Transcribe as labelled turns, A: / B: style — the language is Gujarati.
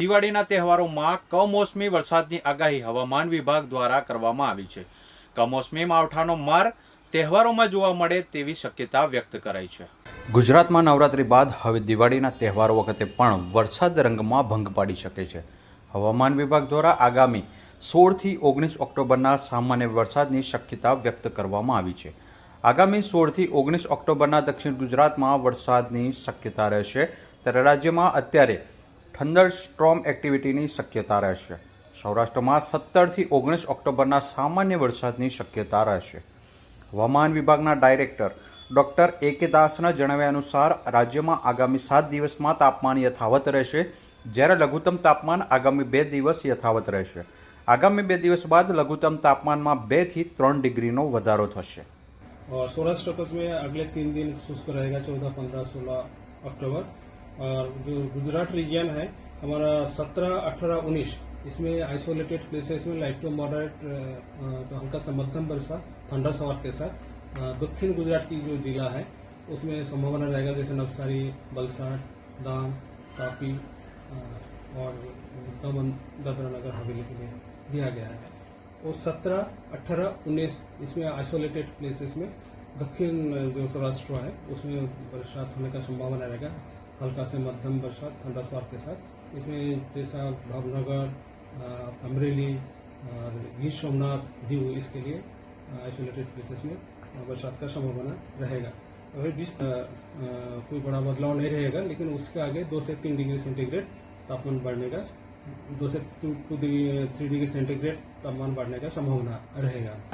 A: દિવાળીના તહેવારોમાં કમોસમી વરસાદની આગાહી હવામાન વિભાગ દ્વારા કરવામાં આવી છે. કમોસમી માવઠાનો માર તહેવારોમાં જોવા મળે તેવી શક્યતા વ્યક્ત કરાઈ છે. ગુજરાતમાં નવરાત્રી બાદ હવે દિવાળીના તહેવારો વખતે પણ વરસાદ રંગમાં ભંગ પાડી શકે છે. હવામાન વિભાગ દ્વારા આગામી સોળથી ઓગણીસ ઓક્ટોબરના સામાન્ય વરસાદની શક્યતા વ્યક્ત કરવામાં આવી છે. આગામી સોળથી ઓગણીસ ઓક્ટોબરના દક્ષિણ ગુજરાતમાં વરસાદની શક્યતા રહેશે. ત્યારે રાજ્યમાં અત્યારે થંડર સ્ટ્રોમ એક્ટિવિટીની શક્યતા રહેશે સૌરાષ્ટ્રમાં સત્તરથી ઓગણીસ ઓક્ટોબરના સામાન્ય વરસાદની શક્યતા રહેશે હવામાન વિભાગના ડાયરેક્ટર ડૉક્ટર એ કે દાસના જણાવ્યા અનુસાર રાજ્યમાં આગામી સાત દિવસમાં તાપમાન યથાવત રહેશે જ્યારે લઘુત્તમ તાપમાન આગામી બે દિવસ યથાવત રહેશે આગામી બે દિવસ બાદ લઘુત્તમ તાપમાનમાં બેથી ત્રણ ડિગ્રીનો વધારો થશે
B: और सौराष्ट्र कच्छ में अगले तीन दिन शुष्क रहेगा चौदह पंद्रह सोलह अक्टूबर और जो गुजरात रीजन है, हमारा सत्रह, अठारह, उन्नीस, इसमें आइसोलेटेड प्लेसेस में लाइट टू मॉडरेट हल्का सा मध्यम वर्षा ठंडा सवार के साथ। दक्षिण गुजरात की जो जिला है, उसमें संभावना रहेगा जैसे नवसारी वलसाड दान तापी और दमन, दादरा नगर, हवेली के लिए दिया गया है। वो सत्रह, अठारह, उन्नीस, इसमें आइसोलेटेड प्लेसेस में दक्षिण जो सौराष्ट्र है, उसमें बरसात होने का संभावना रहेगा। हल्का से मध्यम बरसात, ठंडा स्वार के साथ। इसमें जैसा भावनगर अमरेली गिर सोमनाथ दीव इसके लिए आइसोलेटेड प्लेसेस में बरसात का संभावना रहेगा। अगर जिस कोई बड़ा बदलाव नहीं रहेगा, लेकिन उसके आगे दो से तीन डिग्री सेंटीग्रेड तापमान बढ़ने का, दो से two degree three degree centigrade तापमान बढ़ने का संभावना रहेगा।